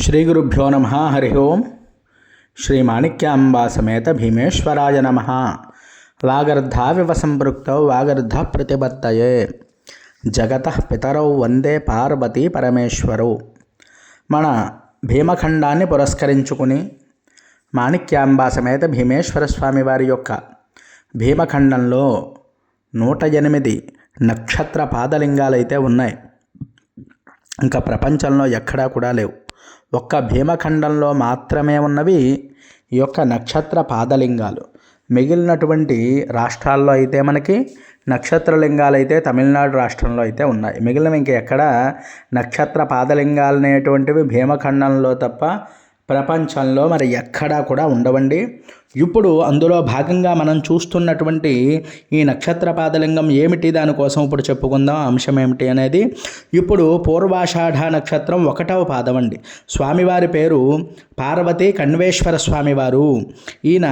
శ్రీ గురుభ్యో నమ హరి ఓం. శ్రీ మాణిక్యాంబా సమేత భీమేశ్వరాయ నమ. వాగర్ధావివ సంపృక్తౌ వాగర్ధ ప్రతిపత్తయే. జగత పితరౌ వందే పార్వతీ పరమేశ్వరౌ. మన భీమఖండాన్ని పురస్కరించుకుని మాణిక్యాంబా సమేత భీమేశ్వర స్వామి వారి యొక్క భీమఖండంలో నూట ఎనిమిది నక్షత్ర పాదలింగాలైతే ఉన్నాయి. ఇంకా ప్రపంచంలో ఎక్కడా కూడా లేవు. ఒక్క భీమఖండంలో మాత్రమే ఉన్నవి ఈ యొక్క నక్షత్ర పాదలింగాలు. మిగిలినటువంటి రాష్ట్రాల్లో అయితే మనకి నక్షత్రలింగాలు అయితే తమిళనాడు రాష్ట్రంలో అయితే ఉన్నాయి. మిగిలిన ఇంక ఎక్కడ నక్షత్ర పాదలింగాలు అనేటువంటివి భీమఖండంలో తప్ప ప్రపంచంలో మరి ఎక్కడా కూడా ఉండవండి. ఇప్పుడు అందులో భాగంగా మనం చూస్తున్నటువంటి ఈ నక్షత్ర పాదలింగం ఏమిటి? దానికోసం ఇప్పుడు చెప్పుకుందాం. అంశం ఏమిటి అనేది ఇప్పుడు పూర్వాషాఢ నక్షత్రం ఒకటవ పాదం అండి స్వామివారి పేరు పార్వతి కణ్వేశ్వర స్వామివారు. ఈయన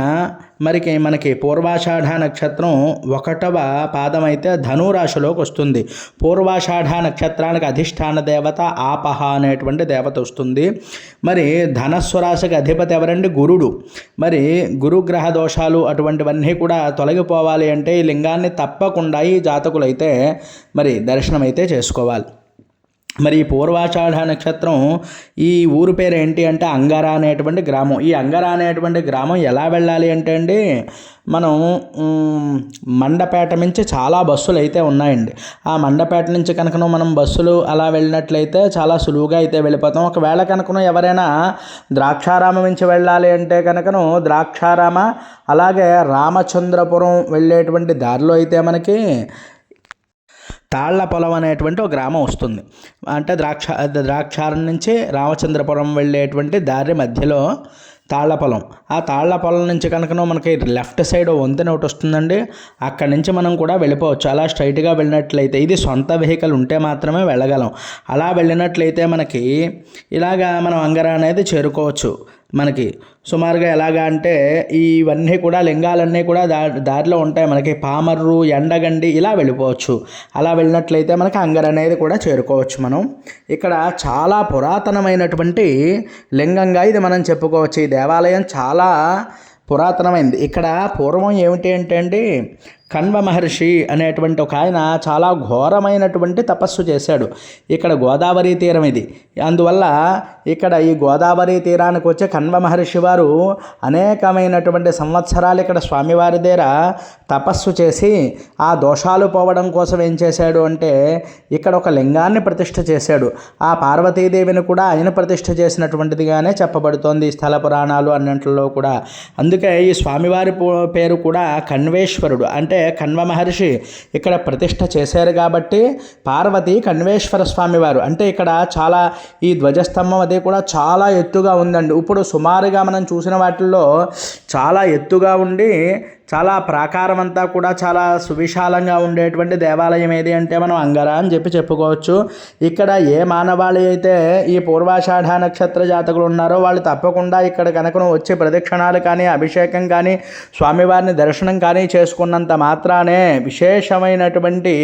మరికి మనకి పూర్వాషాఢ నక్షత్రం ఒకటవ పాదం అయితే ధనురాశిలోకి వస్తుంది. పూర్వాషాఢ నక్షత్రానికి అధిష్టాన దేవత ఆపహ అనేటువంటి దేవత వస్తుంది. మరి ధన రాశికి అధిపతి ఎవరండి? గురుడు. మరి గురుగ్రహ దోషాలు అటువంటివన్నీ కూడా తొలగిపోవాలి అంటే ఈ లింగాన్ని తప్పకుండా ఈ జాతకులైతే మరి దర్శనమైతే చేసుకోవాలి. మరి పూర్వాషాఢ నక్షత్రం ఈ ఊరు పేరు ఏంటి అంటే అంగార అనేటువంటి గ్రామం. ఈ అంగార అనేటువంటి గ్రామం ఎలా వెళ్ళాలి అంటే అండి మనం మండపేట నుంచి చాలా బస్సులు అయితే ఉన్నాయండి. ఆ మండపేట నుంచి కనుక మనం బస్సులు అలా వెళ్ళినట్లయితే చాలా సులువుగా అయితే వెళ్ళిపోతాం. ఒకవేళ కనుక ఎవరైనా ద్రాక్షారామం నుంచి వెళ్ళాలి అంటే కనుకను ద్రాక్షారామ అలాగే రామచంద్రపురం వెళ్ళేటువంటి దారిలో అయితే మనకి తాళ్ళపొలం అనేటువంటి ఒక గ్రామం వస్తుంది. అంటే ద్రాక్ష ద్రాక్షారం నుంచి రామచంద్రపురం వెళ్ళేటువంటి దారి మధ్యలో తాళ్ళపొలం. ఆ తాళ్ళపొలం నుంచి కనుక మనకి లెఫ్ట్ సైడ్ వంతెన ఒకటి వస్తుందండి. అక్కడి నుంచి మనం కూడా వెళ్ళిపోవచ్చు. అలా స్ట్రైట్గా వెళ్ళినట్లయితే ఇది సొంత వెహికల్ ఉంటే మాత్రమే వెళ్ళగలం. అలా వెళ్ళినట్లయితే మనకి ఇలాగా మనం అంగర అనేది చేరుకోవచ్చు. మనకి. సుమారుగా ఎలాగా అంటే ఇవన్నీ కూడా లింగాలన్నీ కూడా దా దారిలో ఉంటాయి. మనకి పామర్రు ఎండగండి ఇలా వెళ్ళిపోవచ్చు. అలా వెళ్ళినట్లయితే మనకి అంగర్ అనేది కూడా చేరుకోవచ్చు మనం. ఇక్కడ చాలా పురాతనమైనటువంటి లింగంగా ఇది మనం చెప్పుకోవచ్చు. ఈ దేవాలయం చాలా పురాతనమైంది. ఇక్కడ పూర్వం ఏమిటి అంటే అండి కణ్వ మహర్షి అనేటువంటి ఒక ఆయన చాలా ఘోరమైనటువంటి తపస్సు చేశాడు. ఇక్కడ గోదావరి తీరం ఇది. అందువల్ల ఇక్కడ ఈ గోదావరి తీరానికి వచ్చే కణ్వ మహర్షి వారు అనేకమైనటువంటి సంవత్సరాలు ఇక్కడ స్వామివారి దగ్గర తపస్సు చేసి ఆ దోషాలు పోవడం కోసం ఏం చేశాడు అంటే ఇక్కడ ఒక లింగాన్ని ప్రతిష్ఠ చేశాడు. ఆ పార్వతీదేవిని కూడా ఆయన ప్రతిష్ఠ చేసినటువంటిదిగానే చెప్పబడుతోంది ఈ స్థల పురాణాలు అన్నింటిలో కూడా. అందుకే ఈ స్వామివారి పేరు కూడా కణ్వేశ్వరుడు అంటే కణ్వ మహర్షి ఇక్కడ ప్రతిష్ట చేశారు కాబట్టి పార్వతి కణ్వేశ్వర స్వామివారు అంటే ఇక్కడ చాలా ఈ ధ్వజస్తంభం అది కూడా చాలా ఎత్తుగా ఉందండి. ఇప్పుడు సుమారుగా మనం చూసిన వాటిల్లో చాలా ఎత్తుగా ఉండి చాలా ప్రాకారం అంతా కూడా చాలా సువిశాలంగా ఉండేటువంటి దేవాలయం ఏది అంటే మనం అంగరా అని చెప్పి చెప్పుకోవచ్చు. ఇక్కడ ఏ మానవాళి అయితే ఈ పూర్వాషాఢ నక్షత్ర జాతకులు ఉన్నారో వాళ్ళు తప్పకుండా ఇక్కడ కనుక వచ్చే ప్రదక్షిణాలు కానీ అభిషేకం కానీ స్వామివారిని దర్శనం కానీ చేసుకున్నంత మాత్రానే విశేషమైనటువంటి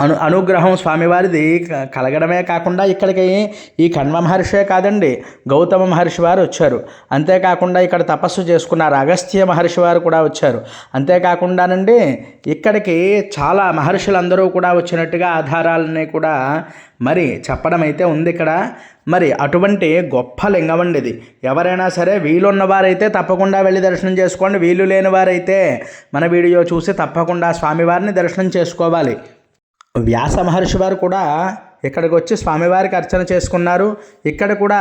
అను అనుగ్రహం స్వామివారిది. క- కలగడమే కాకుండా ఇక్కడికి ఈ కణ్వ మహర్షే కాదండి గౌతమ మహర్షి వారు వచ్చారు. అంతేకాకుండా ఇక్కడ తపస్సు చేసుకున్నారు అగస్త్య మహర్షి వారు కూడా వచ్చారు. అంతేకాకుండానండి ఇక్కడికి చాలా మహర్షులందరూ కూడా వచ్చినట్టుగా ఆధారాలని కూడా మరి చెప్పడం అయితే ఉంది ఇక్కడ. మరి అటువంటి గొప్ప లింగం అండి ఇది. ఎవరైనా సరే వీలున్న వారైతే తప్పకుండా వెళ్ళి దర్శనం చేసుకోండి. వీలు లేని వారైతే మన వీడియో చూసి తప్పకుండా స్వామివారిని దర్శనం చేసుకోవాలి. వ్యాస మహర్షి వారు కూడా ఇక్కడికి వచ్చి స్వామివారికి అర్చన చేసుకున్నారు. ఇక్కడ కూడా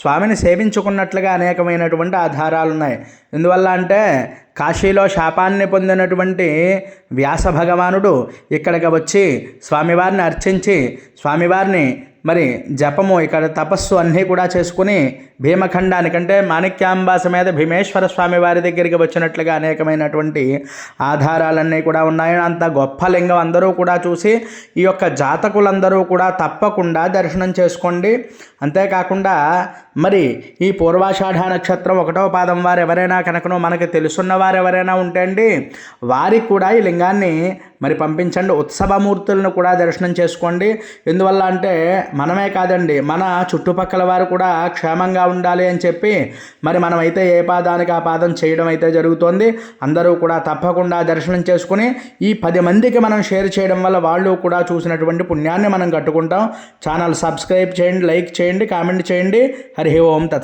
స్వామిని సేవించుకున్నట్లుగా అనేకమైనటువంటి ఆధారాలు ఉన్నాయి ఎందువల్ల అంటే కాశీలో శాపాన్ని పొందినటువంటి వ్యాస భగవానుడు ఇక్కడికి వచ్చి స్వామివారిని అర్చించి స్వామివారిని మరి జపము ఇక్కడ తపస్సు అన్నీ కూడా చేసుకుని భీమఖండానికంటే మాణిక్యాంబా సమేత భీమేశ్వర స్వామి వారి దగ్గరికి వచ్చినట్లుగా అనేకమైనటువంటి ఆధారాలన్నీ కూడా ఉన్నాయి. అంత గొప్ప లింగం అందరూ కూడా చూసి ఈ యొక్క జాతకులందరూ కూడా తప్పకుండా దర్శనం చేసుకోండి. అంతేకాకుండా మరి ఈ పూర్వాషాఢ నక్షత్రం ఒకటో పాదం వారు ఎవరైనా కనుకనో మనకు తెలుసున్న వారు ఎవరైనా ఉంటే అండి వారికి కూడా ఈ లింగాన్ని మరి పంపించండి. ఉత్సవమూర్తులను కూడా దర్శనం చేసుకోండి. ఎందువల్ల అంటే మనమే కాదండి మన చుట్టుపక్కల వారు కూడా క్షేమంగా ఉండాలి అని చెప్పి మరి మనమైతే ఏ పాదానికి ఆ పాదం చేయడం అయితే జరుగుతోంది. అందరూ కూడా తప్పకుండా దర్శనం చేసుకుని ఈ పది మందికి మనం షేర్ చేయడం వల్ల వాళ్ళు కూడా చూసినటువంటి పుణ్యాన్ని మనం కట్టుకుంటాం. ఛానల్ సబ్స్క్రైబ్ చేయండి లైక్ చేయండి కామెంట్ చేయండి. హరి ఓం తత్.